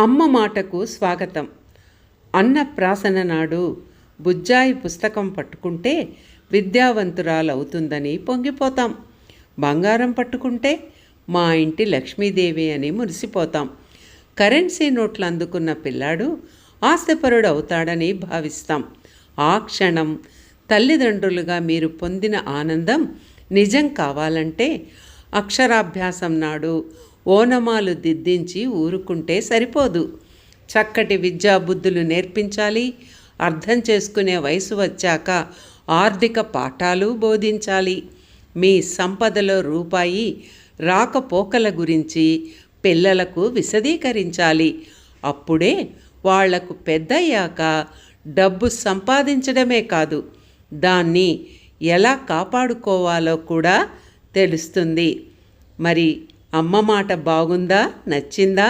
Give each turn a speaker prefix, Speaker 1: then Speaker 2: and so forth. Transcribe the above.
Speaker 1: అమ్మ మాటకు స్వాగతం. అన్నప్రాసన నాడు బుజ్జాయి పుస్తకం పట్టుకుంటే విద్యావంతురాలవుతుందని పొంగిపోతాం. బంగారం పట్టుకుంటే మా ఇంటి లక్ష్మీదేవి అని మురిసిపోతాం. కరెన్సీ నోట్లు అందుకున్న పిల్లాడు ఆస్తిపరుడు అవుతాడని భావిస్తాం. ఆ క్షణం తల్లిదండ్రులుగా మీరు పొందిన ఆనందం నిజం కావాలంటే అక్షరాభ్యాసం నాడు ఓనమాలు దిద్దించి ఊరుకుంటే సరిపోదు. చక్కటి విద్యా బుద్ధులు నేర్పించాలి. అర్థం చేసుకునే వయసు వచ్చాక ఆర్థిక పాఠాలు బోధించాలి. మీ సంపదలో రూపాయి రాకపోకల గురించి పిల్లలకు విశదీకరించాలి. అప్పుడే వాళ్ళకు పెద్దయ్యాక డబ్బు సంపాదించడమే కాదు దాన్ని ఎలా కాపాడుకోవాలో కూడా తెలుస్తుంది. మరి అమ్మ మాట బాగుందా? నచ్చిందా?